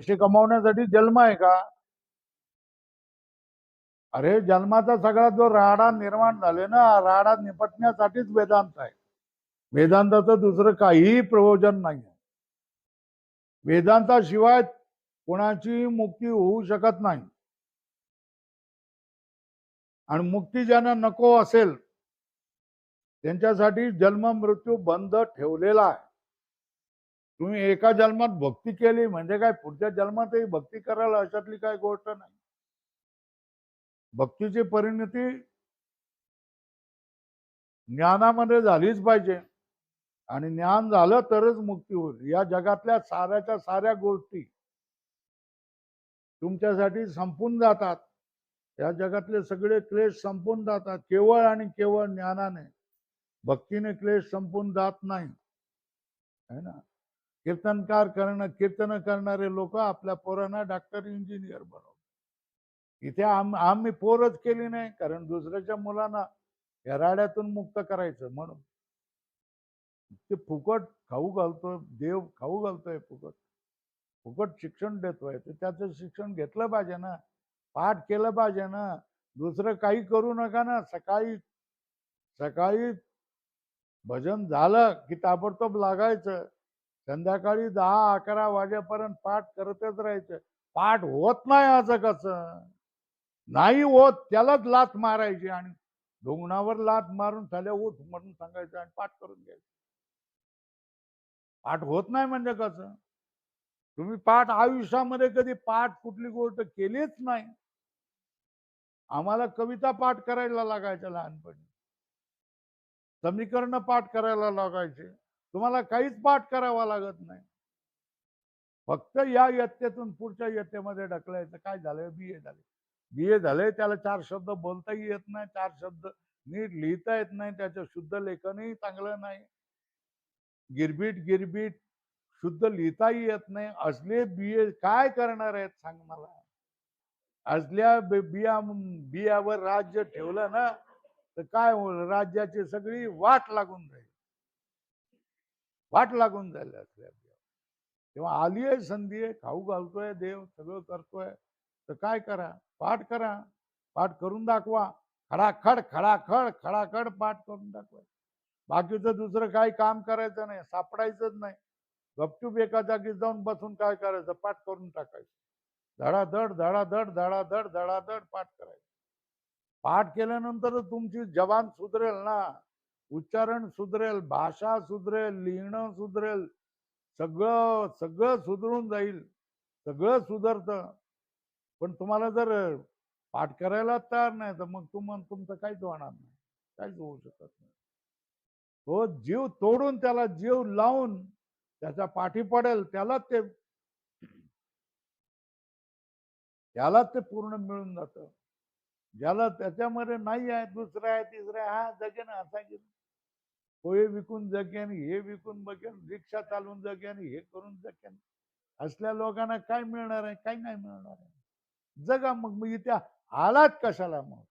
पैसे कमावण्यासाठी जन्म आहे का? अरे जन्माचा सगळा जो राडा निर्माण झाले ना राडा निपटण्यासाठीच वेदांत आहे. वेदांताचं दुसरं काहीही प्रयोजन नाही वेदांताशिवाय कोणाची मुक्ती होऊ शकत नाही. आणि मुक्ती ज्यांना नको असेल त्यांच्यासाठी जन्म मृत्यू बंद ठेवलेला आहे. तुम्ही एका जन्मात भक्ती केली म्हणजे काय पुढच्या जन्मातही भक्ती करायला अशातली काय गोष्ट नाही. भक्तीची परिणती ज्ञानामध्ये झालीच पाहिजे. आणि ज्ञान झालं तरच मुक्ती होईल. या जगातल्या साऱ्याच्या साऱ्या गोष्टी तुमच्यासाठी संपून जातात. या जगातले सगळे क्लेश संपून जातात. केवळ आणि केवळ ज्ञानाने. भक्तीने क्लेश संपून जात नाही. है ना? कीर्तनकार करणं कीर्तन करणारे लोक आपल्या पोरांना डॉक्टर इंजिनियर बनवतात. इथे आम आम्ही पोरच केली नाही कारण दुसऱ्याच्या मुलांना या राड्यातून मुक्त करायचं म्हणून. ते फुकट खाऊ घालतोय देव खाऊ घालतोय फुकट. फुकट शिक्षण देतोय तर त्याचं शिक्षण घेतलं पाहिजे ना. पाठ केलं पाहिजे ना. दुसरं काही करू नका ना. सकाळी सकाळी भजन झालं की ताबडतोब लागायचं. संध्याकाळी दहा अकरा वाजेपर्यंत पाठ करतच राहायचं. पाठ होत नाही असं कसं? नाही होत त्यालाच लात मारायची आणि डोंगणावर लात मारून झाल्या उठ म्हणून सांगायचं आणि पाठ करून घ्यायचं. पाठ होत नाही म्हणजे कसं? तुम्ही पाठ आयुष्यामध्ये कधी पाठ कुठली गोष्ट केलीच नाही. आम्हाला कविता पाठ करायला लागायच्या लहानपणी. समीकरण पाठ करायला लागायचे. तुम्हाला काहीच पाठ करावा लागत नाही. फक्त या यत्तेतून पुढच्या यत्तेमध्ये ढकलायचं. काय झालंय? बी ए झाले बी ए झालंय त्याला चार शब्द बोलताही येत नाही. चार शब्द नीट लिहिता येत नाही. त्याचं शुद्ध लेखनही चांगलं नाही. गिरबीट गिरबीट शुद्ध लिहिताही येत नाही. असले बिये काय करणार आहेत सांग मला? असल्या बिया बियावर राज्य ठेवलं ना तर काय राज्याची सगळी वाट लागून राहील वाट लागून झाले असल्या तेव्हा आली आहे संधी आहे खाऊ घालतोय देव सगळं करतोय. तर काय करा? पाठ करा. पाठ करून दाखवा. खडाखड खडाखड खडाखड पाठ करून दाखवा. बाकीचं दुसरं काही काम करायचं नाही सापडायचंच नाही. गपचूप एका जागी जाऊन बसून काय करायचं? पाठ करून टाकायचं. धडाधड धडाधड धडाधड धडाधड पाठ करायचं. पाठ केल्यानंतर तुमची जबान सुधरेल ना. उच्चारण सुधरेल भाषा सुधरेल लिहिणं सुधरेल सगळं सगळं सुधरून जाईल सगळं सुधरतं. पण तुम्हाला जर पाठ करायला तयार नाही तर मग तुम तुमचं काहीच होणार नाही काहीच होऊ शकत नाही. तो जीव तोडून त्याला जीव लावून त्याच्या पाठी पडेल त्याला ते त्याला ते पूर्ण मिळून जात. ज्याला त्याच्यामध्ये नाही आहे दुसरं आहे तिसरं आहे हा जगेन असा गेन पोहे विकून जगेन हे विकून बघेन रिक्षा चालवून जगेन हे करून जगेन. असल्या लोकांना काय मिळणार आहे काय नाही मिळणार आहे. जगा मग मग इथे आलात कशाला मग?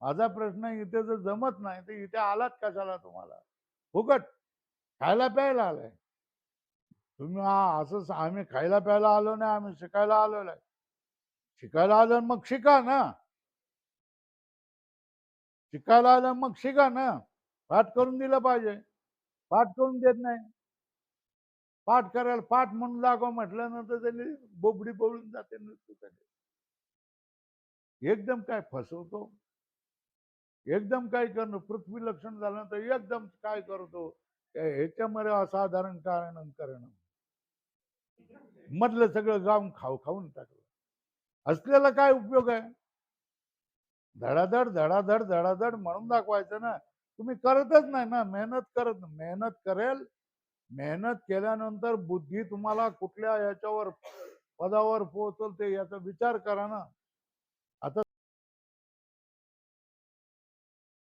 माझा प्रश्न इथे जर जमत नाही तर इथे आलात कशाला तुम्हाला? फुकट खायला प्यायला आलाय. तुम्ही हा असं आम्ही खायला प्यायला आलो नाही आम्ही शिकायला आलो नाही. शिकायला आलं मग शिका ना. शिकायला आलं मग शिका ना. पाठ करून दिलं पाहिजे. पाठ करून देत नाही. पाठ करायला पाठ म्हणून लागो म्हटल्यानंतर त्यांनी बोबडी बोबडून जाते नृत्य एकदम काय फसवतो? एकदम काय करणं पृथ्वी लक्षण झालं तर एकदम काय करतो? ह्याच्यामध्ये असाधारण कारण करणं. मधलं सगळं गाव खाऊ खाऊन टाकलं. असलेला काय उपयोग आहे? धडाधड धडाधड धडाधड म्हणून दाखवायचं ना. तुम्ही करतच नाही ना मेहनत करत मेहनत करेल. मेहनत केल्यानंतर बुद्धी तुम्हाला कुठल्या याच्यावर पदावर पोहोचल ते याचा विचार करा ना. आता